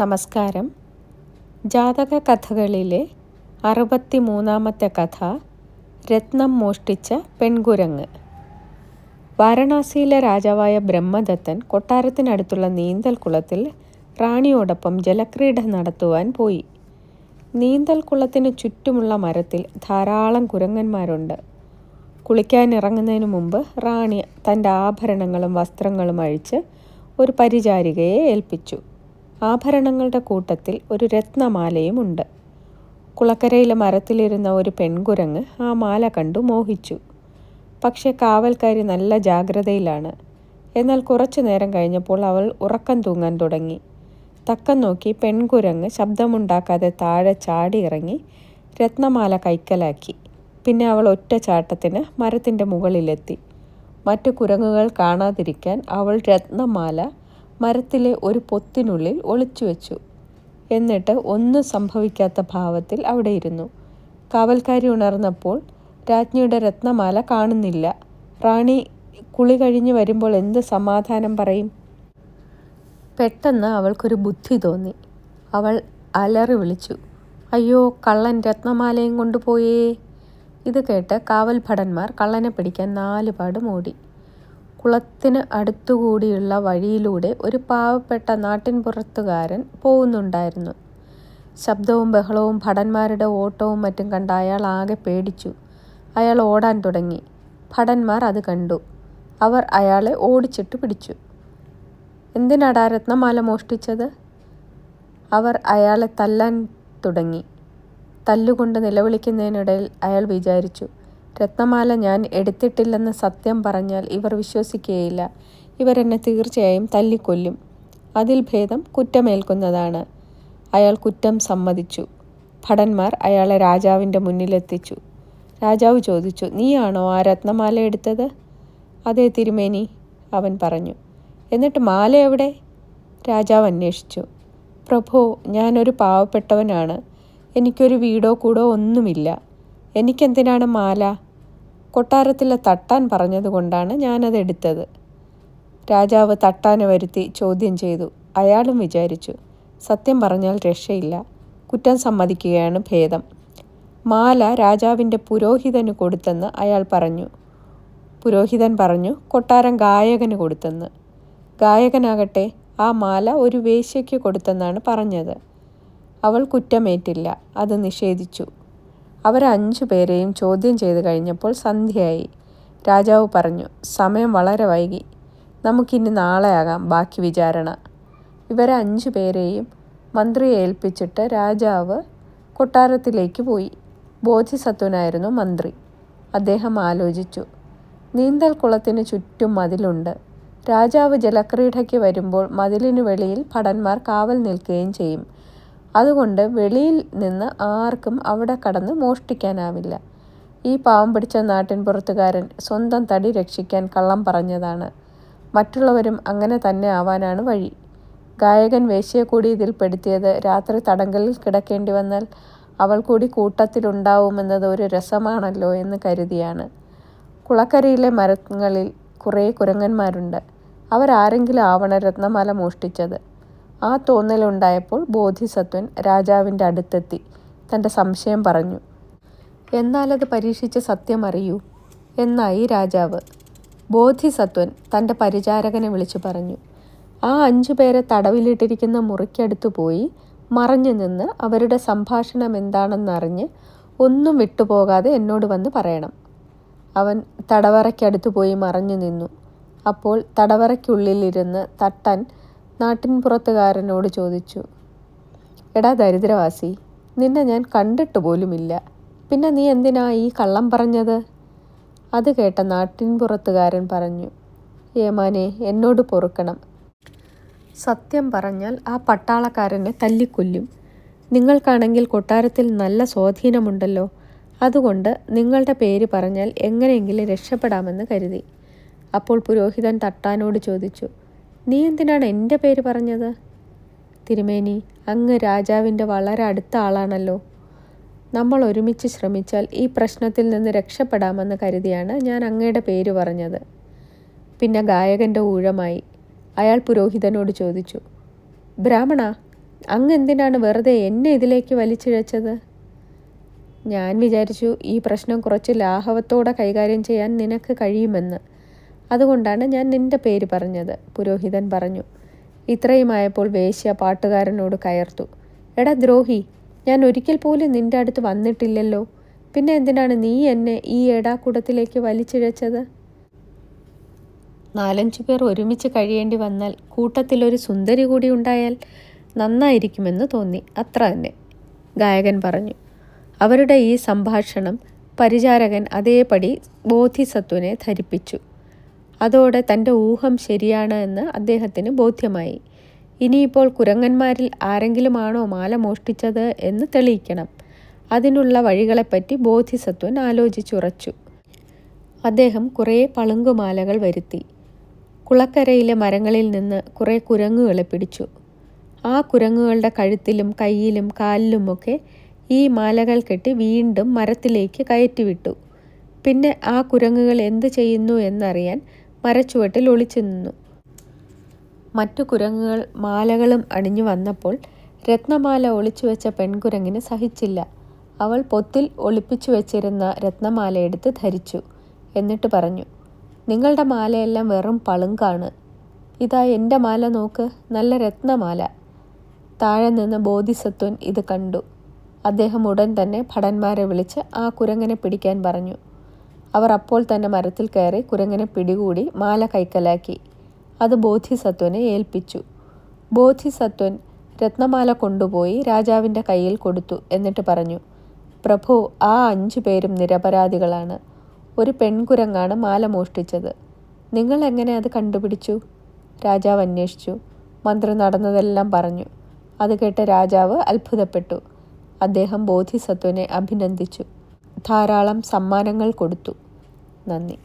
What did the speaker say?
നമസ്കാരം. ജാതക കഥകളിലെ അറുപത്തി മൂന്നാമത്തെ കഥ രത്നം മോഷ്ടിച്ച പെൺകുരങ്ങ്. വാരണാസിയിലെ രാജാവായ ബ്രഹ്മദത്തൻ കൊട്ടാരത്തിനടുത്തുള്ള നീന്തൽ കുളത്തിൽ റാണിയോടൊപ്പം ജലക്രീഡ നടത്തുവാൻ പോയി. നീന്തൽ കുളത്തിന് ചുറ്റുമുള്ള മരത്തിൽ ധാരാളം കുരങ്ങന്മാരുണ്ട്. കുളിക്കാനിറങ്ങുന്നതിന് മുമ്പ് റാണി തന്റെ ആഭരണങ്ങളും വസ്ത്രങ്ങളും അഴിച്ച് ഒരു പരിചാരികയെ ഏൽപ്പിച്ചു. ആഭരണങ്ങളുടെ കൂട്ടത്തിൽ ഒരു രത്നമാലയുമുണ്ട് കുളക്കരയിലെ മരത്തിലിരുന്ന ഒരു പെൺകുരങ്ങ് ആ മാല കണ്ടു മോഹിച്ചു. പക്ഷേ കാവൽക്കാരി നല്ല ജാഗ്രതയിലാണ്. എന്നാൽ കുറച്ചു നേരം കഴിഞ്ഞപ്പോൾ അവൾ ഉറക്കം തൂങ്ങാൻ തുടങ്ങി. തക്കം നോക്കി പെൺകുരങ്ങ് ശബ്ദമുണ്ടാക്കാതെ താഴെ ചാടി ഇറങ്ങി രത്നമാല കൈക്കലാക്കി. പിന്നെ അവൾ ഒറ്റ ചാട്ടത്തിന് മരത്തിന്റെ മുകളിലെത്തി. മറ്റു കുരങ്ങുകൾ കാണാതിരിക്കാൻ അവൾ രത്നമാല മരത്തിലെ ഒരു പൊത്തിനുള്ളിൽ ഒളിച്ചു വെച്ചു. എന്നിട്ട് ഒന്നും സംഭവിക്കാത്ത ഭാവത്തിൽ അവിടെ ഇരുന്നു. കാവൽക്കാരി ഉണർന്നപ്പോൾ രാജ്ഞിയുടെ രത്നമാല കാണുന്നില്ല. റാണി കുളി കഴിഞ്ഞ് വരുമ്പോൾ എന്ത് സമാധാനം പറയും? പെട്ടെന്ന് അവൾക്കൊരു ബുദ്ധി തോന്നി. അവൾ അലറി വിളിച്ചു. അയ്യോ കള്ളൻ രത്നമാലയും കൊണ്ടുപോയേ. ഇത് കേട്ട് കാവൽ ഭടന്മാർ കള്ളനെ പിടിക്കാൻ നാലുപാട് ഓടി കുളത്തിന് അടുത്തുകൂടിയുള്ള വഴിയിലൂടെ ഒരു പാവപ്പെട്ട നാട്ടിൻപുറത്തുകാരൻ പോകുന്നുണ്ടായിരുന്നു. ശബ്ദവും ബഹളവും ഭടന്മാരുടെ ഓട്ടവും മറ്റും കണ്ട അയാൾ ആകെ പേടിച്ചു. അയാൾ ഓടാൻ തുടങ്ങി. ഭടന്മാർ അത് കണ്ടു. അവർ അയാളെ ഓടിച്ചിട്ട് പിടിച്ചു. എന്തിനാടാ രത്നമാല മോഷ്ടിച്ചത്? അവർ അയാളെ തല്ലാൻ തുടങ്ങി. തല്ലുകൊണ്ട് നിലവിളിക്കുന്നതിനിടയിൽ അയാൾ വിചാരിച്ചു രത്നമാല ഞാൻ എടുത്തിട്ടില്ലെന്ന് സത്യം പറഞ്ഞാൽ ഇവർ വിശ്വസിക്കുകയില്ല. ഇവരെന്നെ തീർച്ചയായും തല്ലിക്കൊല്ലും. അതിൽ ഭേദം കുറ്റമേൽക്കുന്നതാണ്. അയാൾ കുറ്റം സമ്മതിച്ചു. ഭടന്മാർ അയാളെ രാജാവിന്റെ മുന്നിലെത്തിച്ചു. രാജാവ് ചോദിച്ചു നീയാണോ ആ രത്നമാല എടുത്തത്? അതെ തിരുമേനി അവൻ പറഞ്ഞു. എന്നിട്ട് മാല എവിടെ? രാജാവ് അന്വേഷിച്ചു. പ്രഭോ ഞാനൊരു പാവപ്പെട്ടവനാണ്. എനിക്കൊരു വീടോ കൂടോ ഒന്നുമില്ല. എനിക്കെന്തിനാണ് മാല? കൊട്ടാരത്തിലെ തട്ടാൻ പറഞ്ഞതുകൊണ്ടാണ് ഞാനത് എടുത്തത് രാജാവ് തട്ടാനെ വരുത്തി ചോദ്യം ചെയ്തു. അയാളും വിചാരിച്ചു സത്യം പറഞ്ഞാൽ രക്ഷയില്ല. കുറ്റം സമ്മതിക്കുകയാണ് ഭേദം. മാല രാജാവിന്റെ പുരോഹിതന് കൊടുത്തെന്ന് അയാൾ പറഞ്ഞു. പുരോഹിതൻ പറഞ്ഞു കൊട്ടാരം ഗായകന് കൊടുത്തെന്ന്. ഗായകനാകട്ടെ ആ മാല ഒരു വേശ്യയ്ക്ക് കൊടുത്തെന്നാണ് പറഞ്ഞത്. അവൾ കുറ്റമേറ്റില്ല. അത് നിഷേധിച്ചു. അവർ അഞ്ചു പേരെയും ചോദ്യം ചെയ്തു കഴിഞ്ഞപ്പോൾ സന്ധ്യയായി. രാജാവ് പറഞ്ഞു സമയം വളരെ വൈകി. നമുക്കിനി നാളെയാകാം ബാക്കി വിചാരണ. ഇവരെ അഞ്ചു പേരെയും മന്ത്രിയെ ഏൽപ്പിച്ചിട്ട് രാജാവ് കൊട്ടാരത്തിലേക്ക് പോയി. ബോധിസത്വനായിരുന്നു മന്ത്രി. അദ്ദേഹം ആലോചിച്ചു നീന്തൽ കുളത്തിന് ചുറ്റും മതിലുണ്ട്. രാജാവ് ജലക്രീഡയ്ക്ക് വരുമ്പോൾ മതിലിനു വെളിയിൽ ഭടന്മാർ കാവൽ നിൽക്കുകയും ചെയ്യും. അതുകൊണ്ട് വെളിയിൽ നിന്ന് ആർക്കും അവിടെ കടന്ന് മോഷ്ടിക്കാനാവില്ല. ഈ പാവം പിടിച്ച നാട്ടിൻപുറത്തുകാരൻ സ്വന്തം തടി രക്ഷിക്കാൻ കള്ളം പറഞ്ഞതാണ്. മറ്റുള്ളവരും അങ്ങനെ തന്നെ ആവാനാണ് വഴി. ഗായകൻ വേശ്യയെ കൂടി ഇതിൽ പെടുത്തിയത് രാത്രി തടങ്കലിൽ കിടക്കേണ്ടി വന്നാൽ അവൾ കൂടി കൂട്ടത്തിലുണ്ടാവുമെന്നത് ഒരു രസമാണല്ലോ എന്ന് കരുതിയാണ്. കുളക്കരയിലെ മരങ്ങളിൽ കുറേ കുരങ്ങന്മാരുണ്ട്. അവരാരെങ്കിലും ആവണ രത്നമാല മോഷ്ടിച്ചത്. ആ തോന്നലുണ്ടായപ്പോൾ ബോധിസത്വൻ രാജാവിന്റെ അടുത്തെത്തി. തന്റെ സംശയം പറഞ്ഞു. എന്നാലത് പരീക്ഷിച്ച് സത്യമറിയൂ എന്നായി രാജാവ്. ബോധിസത്വൻ തന്റെ പരിചാരകനെ വിളിച്ചു പറഞ്ഞു. ആ അഞ്ചു പേരെ തടവിലിട്ടിരിക്കുന്ന മുറിക്കടുത്തു പോയി മറഞ്ഞു നിന്ന് അവരുടെ സംഭാഷണം എന്താണെന്നറിഞ്ഞ് ഒന്നും വിട്ടുപോകാതെ എന്നോട് വന്ന് പറയണം. അവൻ തടവറയ്ക്കടുത്തു പോയി മറഞ്ഞു നിന്നു. അപ്പോൾ തടവറയ്ക്കുള്ളിലിരുന്ന് തട്ടാൻ നാട്ടിൻപുറത്തുകാരനോട് ചോദിച്ചു എടാ ദരിദ്രവാസി നിന്നെ ഞാൻ കണ്ടിട്ട് പോലുമില്ല. പിന്നെ നീ എന്തിനാ ഈ കള്ളം പറഞ്ഞത്? അത് കേട്ട നാട്ടിൻപുറത്തുകാരൻ പറഞ്ഞു ഏമാനെ എന്നോട് പൊറുക്കണം. സത്യം പറഞ്ഞാൽ ആ പട്ടാളക്കാരനെ തല്ലിക്കൊല്ലും. നിങ്ങൾക്കാണെങ്കിൽ കൊട്ടാരത്തിൽ നല്ല സ്വാധീനമുണ്ടല്ലോ. അതുകൊണ്ട് നിങ്ങളുടെ പേര് പറഞ്ഞാൽ എങ്ങനെയെങ്കിലും രക്ഷപ്പെടാമെന്ന് കരുതി. അപ്പോൾ പുരോഹിതൻ തട്ടാനോട് ചോദിച്ചു നീ എന്തിനാണ് എന്റെ പേര് പറഞ്ഞത്? തിരുമേനി അങ്ങ് രാജാവിന്റെ വളരെ അടുത്ത ആളാണല്ലോ. നമ്മൾ ഒരുമിച്ച് ശ്രമിച്ചാൽ ഈ പ്രശ്നത്തിൽ നിന്ന് രക്ഷപ്പെടാമെന്ന് കരുതിയാണ് ഞാൻ അങ്ങയുടെ പേര് പറഞ്ഞത്. പിന്നെ ഗായകന്റെ ഊഴമായി അയാൾ പുരോഹിതനോട് ചോദിച്ചു ബ്രാഹ്മണ അങ്ങ് എന്തിനാണ് വെറുതെ എന്നെ ഇതിലേക്ക് വലിച്ചിഴച്ചത്? ഞാൻ വിചാരിച്ചു ഈ പ്രശ്നം കുറച്ച് ലാഘവത്തോടെ കൈകാര്യം ചെയ്യാൻ നിനക്ക് കഴിയുമെന്ന്. അതുകൊണ്ടാണ് ഞാൻ നിന്റെ പേര് പറഞ്ഞത് പുരോഹിതൻ പറഞ്ഞു. ഇത്രയുമായപ്പോൾ വേശ്യ പാട്ടുകാരനോട് കയർത്തു. എടാ ദ്രോഹി ഞാൻ ഒരിക്കൽ പോലും നിന്റെ അടുത്ത് വന്നിട്ടില്ലല്ലോ. പിന്നെ എന്തിനാണ് നീ എന്നെ ഈ എടാക്കൂടത്തിലേക്ക് വലിച്ചിഴച്ചത്? നാലഞ്ചു പേർ ഒരുമിച്ച് കഴിയേണ്ടി വന്നാൽ കൂട്ടത്തിലൊരു സുന്ദരി കൂടി ഉണ്ടായാൽ നന്നായിരിക്കുമെന്ന് തോന്നി. അത്ര തന്നെ ഗായകൻ പറഞ്ഞു. അവരുടെ ഈ സംഭാഷണം പരിചാരകൻ അതേപടി ബോധിസത്വനെ ധരിപ്പിച്ചു. അതോടെ തന്റെ ഊഹം ശരിയാണ് എന്ന് അദ്ദേഹത്തിന് ബോധ്യമായി. ഇനിയിപ്പോൾ കുരങ്ങന്മാരിൽ ആരെങ്കിലുമാണോ മാല മോഷ്ടിച്ചത് എന്ന് തെളിയിക്കണം. അതിനുള്ള വഴികളെപ്പറ്റി ബോധിസത്വൻ ആലോചിച്ചുറച്ചു. അദ്ദേഹം കുറേ പളുങ്കുമാലകൾ വരുത്തി. കുളക്കരയിലെ മരങ്ങളിൽ നിന്ന് കുറേ കുരങ്ങുകളെ പിടിച്ചു. ആ കുരങ്ങുകളുടെ കഴുത്തിലും കയ്യിലും കാലിലുമൊക്കെ ഈ മാലകൾ കെട്ടി വീണ്ടും മരത്തിലേക്ക് കയറ്റിവിട്ടു. പിന്നെ ആ കുരങ്ങുകൾ എന്ത് ചെയ്യുന്നു എന്നറിയാൻ മരച്ചുവട്ടിൽ ഒളിച്ചു നിന്നു മറ്റു കുരങ്ങുകൾ മാലകളും അണിഞ്ഞു വന്നപ്പോൾ രത്നമാല ഒളിച്ചു വെച്ച പെൺകുരങ്ങിന് സഹിച്ചില്ല. അവൾ പൊത്തിൽ ഒളിപ്പിച്ചു വെച്ചിരുന്ന രത്നമാല എടുത്ത് ധരിച്ചു. എന്നിട്ട് പറഞ്ഞു നിങ്ങളുടെ മാലയെല്ലാം വെറും പളുങ്കാണ്. ഇതാ എന്റെ മാല നോക്ക് നല്ല രത്നമാല. താഴെ നിന്ന് ബോധിസത്വൻ ഇത് കണ്ടു. അദ്ദേഹം ഉടൻ തന്നെ ഭടന്മാരെ വിളിച്ച് ആ കുരങ്ങനെ പിടിക്കാൻ പറഞ്ഞു. അവർ അപ്പോൾ തന്നെ മരത്തിൽ കയറി കുരങ്ങനെ പിടികൂടി മാല കൈക്കലാക്കി. അത് ബോധിസത്വനെ ഏൽപ്പിച്ചു. ബോധിസത്വൻ രത്നമാല കൊണ്ടുപോയി രാജാവിന്റെ കയ്യിൽ കൊടുത്തു എന്നിട്ട് പറഞ്ഞു പ്രഭു ആ അഞ്ചു പേരും നിരപരാധികളാണ്. ഒരു പെൺകുരങ്ങാണ് മാല മോഷ്ടിച്ചത്. നിങ്ങൾ എങ്ങനെ അത് കണ്ടുപിടിച്ചു? രാജാവ് അന്വേഷിച്ചു. മന്ത്രി നടന്നതെല്ലാം പറഞ്ഞു. അത് കേട്ട രാജാവ് അത്ഭുതപ്പെട്ടു. അദ്ദേഹം ബോധിസത്വനെ അഭിനന്ദിച്ചു. ധാരാളം സമ്മാനങ്ങൾ കൊടുത്തു. നന്ദി.